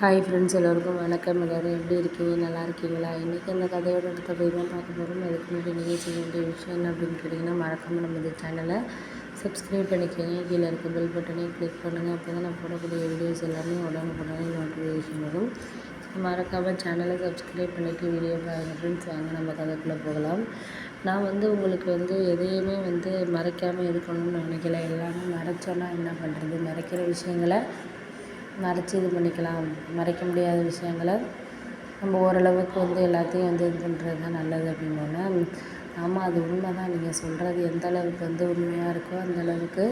Hi friends எல்லோருக்கும் வணக்கம். எல்லோரும் எப்படி இருக்கீங்க? நல்லா இருக்கீங்களா? இன்றைக்கி அந்த கதையோட இடத்த போய் தான் பார்க்க போகிறோம் அதுக்கு முன்னாடி நீங்கள் செய்ய வேண்டிய விஷயம் என்ன அப்படின்னு கேட்டிங்கன்னா மறக்காமல் நம்ம இந்த சேனலை சப்ஸ்கிரைப் பண்ணிக்கோங்க. கீழே இருக்க பெல் பட்டனையும் கிளிக் பண்ணுங்கள் அப்போ தான் நான் போடக்கூடிய வீடியோஸ் எல்லாமே உடனுக்குடனே நோட்டிஃபிகேஷன் வரும். மறக்காமல் சேனலை சப்ஸ்கிரைப் பண்ணிவிட்டு வீடியோ பாருங்கள் ஃப்ரெண்ட்ஸ் வாங்க நம்ம கதைக்குள்ளே போகலாம். நான் வந்து உங்களுக்கு வந்து எதையுமே வந்து மறைக்காமல் இருக்கணும்னு நினைக்கல. எல்லாமே மறைச்சோன்னா என்ன பண்ணுறது மறைக்கிற விஷயங்களை மறைச்சி இது பண்ணிக்கலாம். மறைக்க முடியாத விஷயங்களை நம்ம ஓரளவுக்கு வந்து எல்லாத்தையும் வந்து இது பண்ணுறது தான் நல்லது அப்படின்னோடனே ஆமாம் அது உண்மை தான் நீங்கள் சொல்கிறது எந்த அளவுக்கு வந்து உண்மையாக இருக்கோ அந்த அளவுக்கு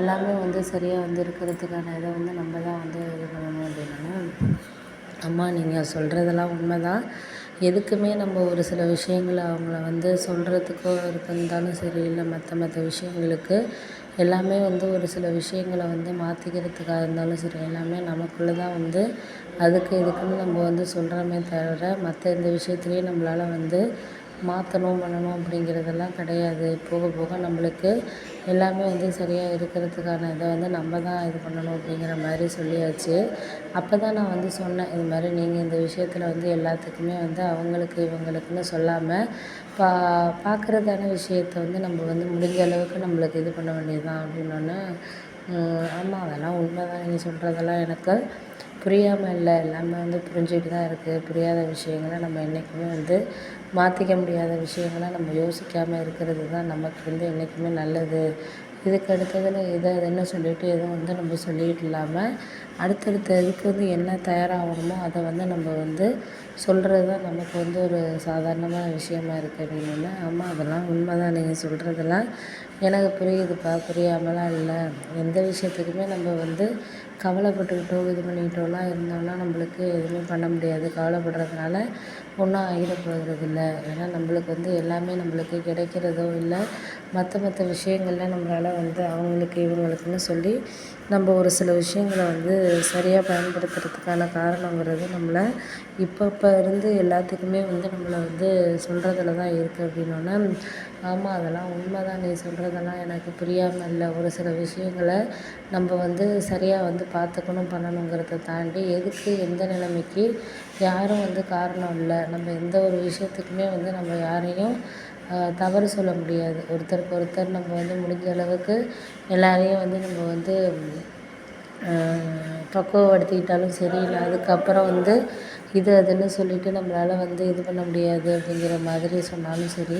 எல்லாமே வந்து சரியாக வந்து இருக்கிறதுக்கான இதை வந்து நம்ம தான் வந்து இது பண்ணணும் அப்படின்னா அம்மா நீங்கள் சொல்கிறதெல்லாம் உண்மை தான் எதுக்குமே நம்ம ஒரு சில விஷயங்களை அவங்கள வந்து சொல்கிறதுக்கோ இருந்தாலும் சரி இல்லை மற்ற மற்ற விஷயங்களுக்கு எல்லாமே வந்து ஒரு சில விஷயங்களை வந்து மாற்றிக்கிறதுக்காக இருந்தாலும் சரி எல்லாமே நமக்குள்ளே தான் வந்து அதுக்கு இதுக்குன்னு நம்ம வந்து சொல்கிறோமே தவிர மற்ற எந்த விஷயத்துலையும் நம்மளால் வந்து மாற்றணும் பண்ணணும் அப்படிங்கிறதெல்லாம் கிடையாது. போக போக நம்மளுக்கு எல்லாமே வந்து சரியாக இருக்கிறதுக்கான இதை வந்து நம்ம தான் இது பண்ணணும் அப்படிங்கிற மாதிரி சொல்லியாச்சு. அப்போ தான் நான் வந்து சொன்னேன் இது மாதிரி நீங்கள் இந்த விஷயத்தில் வந்து எல்லாத்துக்குமே வந்து அவங்களுக்கு இவங்களுக்குன்னு சொல்லாமல் பா பார்க்குறதான விஷயத்த வந்து நம்ம வந்து முடிஞ்ச அளவுக்கு நம்மளுக்கு இது பண்ண வேண்டியது தான் அப்படின்னோடனே ஆமாம் அதெல்லாம் உண்மை தான் நீங்கள் சொல்கிறதெல்லாம் எனக்கு புரியாமல் இல்லை. எல்லாமே வந்து புரிஞ்சுட்டு தான் இருக்குது புரியாத விஷயங்களை நம்ம என்றைக்குமே வந்து மாற்றிக்க முடியாத விஷயங்களை நம்ம யோசிக்காமல் இருக்கிறது தான் நமக்கு வந்து என்றைக்குமே நல்லது. இதுக்கு அடுத்ததில் இதை என்ன சொல்லிவிட்டு எதுவும் வந்து நம்ம சொல்லிகிட்டு இல்லாமல் அடுத்தடுத்த இதுக்கு வந்து என்ன தயாராகணுமோ அதை வந்து நம்ம வந்து சொல்கிறது தான் நமக்கு வந்து ஒரு சாதாரணமான விஷயமா இருக்குது அப்படின்னு. ஆமாம் அதெல்லாம் உண்மை தான் நீங்கள் சொல்கிறதெல்லாம் எனக்கு புரியுதுப்பா. புரியாமலாம் இல்லை. எந்த விஷயத்துக்குமே நம்ம வந்து கவலைப்பட்டுக்கிட்டோ இது பண்ணிக்கிட்டோலாம் இருந்தோம்னா நம்மளுக்கு எதுவுமே பண்ண முடியாது. கவலைப்படுறதுனால ஒன்றும் ஆகிட இல்லை ஏன்னா நம்மளுக்கு வந்து எல்லாமே நம்மளுக்கு கிடைக்கிறதோ இல்லை மற்ற மற்ற விஷயங்கள்லாம் நம்மளால் வந்து அவங்களுக்கு இவங்களுக்குன்னு சொல்லி நம்ம ஒரு சில விஷயங்கள வந்து சரியாக பயன்படுத்துறதுக்கான காரணங்கிறது நம்மளை இப்போ இப்போ இருந்து எல்லாத்துக்குமே வந்து நம்மளை வந்து சொல்கிறதுல தான் இருக்குது அப்படின்னோடனே ஆமாம் அதெல்லாம் உண்மை தான் நீ சொல்கிறதெல்லாம் எனக்கு புரியாமல் இல்லை. ஒரு சில விஷயங்களை நம்ம வந்து சரியாக வந்து பார்த்துக்கணும் பண்ணணுங்கிறத தாண்டி எதுக்கு எந்த நிலைமைக்கு யாரும் வந்து காரணம் இல்லை. நம்ம எந்த ஒரு விஷயத்துக்குமே வந்து நம்ம யாரையும் தவறு சொல்ல முடியாது. ஒருத்தருக்கு ஒருத்தர் நம்ம வந்து முடிஞ்ச அளவுக்கு எல்லாரையும் வந்து நம்ம வந்து பக்குவப்படுத்திக்கிட்டாலும் சரி இல்லை அதுக்கப்புறம் வந்து இது அதுன்னு சொல்லிட்டு நம்மளால் வந்து இது பண்ண முடியாது அப்படிங்கிற மாதிரி சொன்னாலும் சரி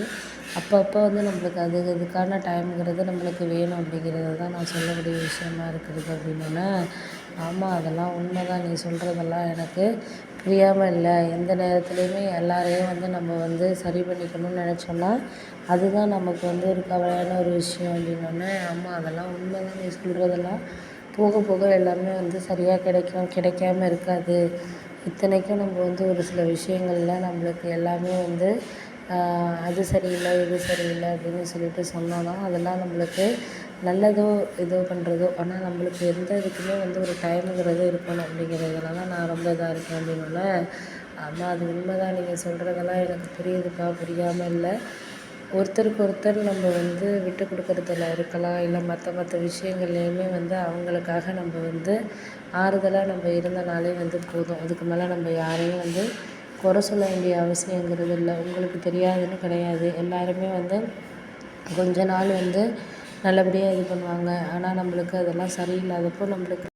அப்பப்போ வந்து நம்மளுக்கு அது இதுக்கான டைம்ங்கிறது நம்மளுக்கு வேணும் அப்படிங்கிறது தான் நான் சொல்லக்கூடிய விஷயமா இருக்கிறது அப்படின்னோடனே ஆமாம் அதெல்லாம் உண்மை தான் நீ சொல்கிறதெல்லாம் எனக்கு புரியாமல் இல்லை. எந்த நேரத்துலையுமே எல்லாரையும் வந்து நம்ம வந்து சரி பண்ணிக்கணும்னு நினச்சோன்னா அதுதான் நமக்கு வந்து ஒரு கவலையான ஒரு விஷயம் அப்படின்னோடனே ஆமாம் அதெல்லாம் உண்மை தான் நீ சொல்கிறதெல்லாம் போக போக எல்லாமே வந்து சரியாக கிடைக்கும். கிடைக்காம இருக்காது. இத்தனைக்கும் நம்ம வந்து ஒரு சில விஷயங்கள்ல நம்மளுக்கு எல்லாமே வந்து அது சரியில்லை இது சரியில்லை அப்படின்னு சொல்லிட்டு சொன்னோன்னா அதெல்லாம் நம்மளுக்கு நல்லதோ இதோ பண்ணுறதோ ஆனால் நம்மளுக்கு எந்த இதுக்குமே வந்து ஒரு டைமுங்கிறது இருக்கணும் அப்படிங்கிறதுனால தான் நான் ரொம்ப இதாக இருக்கேன் அப்படின்னோடனே ஆமாம் அது உண்மை தான் நீங்கள் சொல்கிறதெல்லாம் எனக்கு புரியுதுக்கா புரியாமல் இல்லை. ஒருத்தருக்கு ஒருத்தர் நம்ம வந்து விட்டு கொடுக்குறதுல இருக்கலாம் இல்லை மற்ற மற்ற விஷயங்கள்லையுமே வந்து அவங்களுக்காக நம்ம வந்து ஆறுதலாக நம்ம இருந்தனாலே வந்து போதும். அதுக்கு மேலே நம்ம யாரையும் வந்து குறை சொல்ல வேண்டிய அவசியங்கிறது இல்லை. உங்களுக்கு தெரியாதுன்னு கிடையாது. எல்லாருமே வந்து கொஞ்ச நாள் வந்து நல்லபடியாக இது பண்ணுவாங்க. ஆனால் நம்மளுக்கு அதெல்லாம் சரியில்லாதப்போ நம்மளுக்கு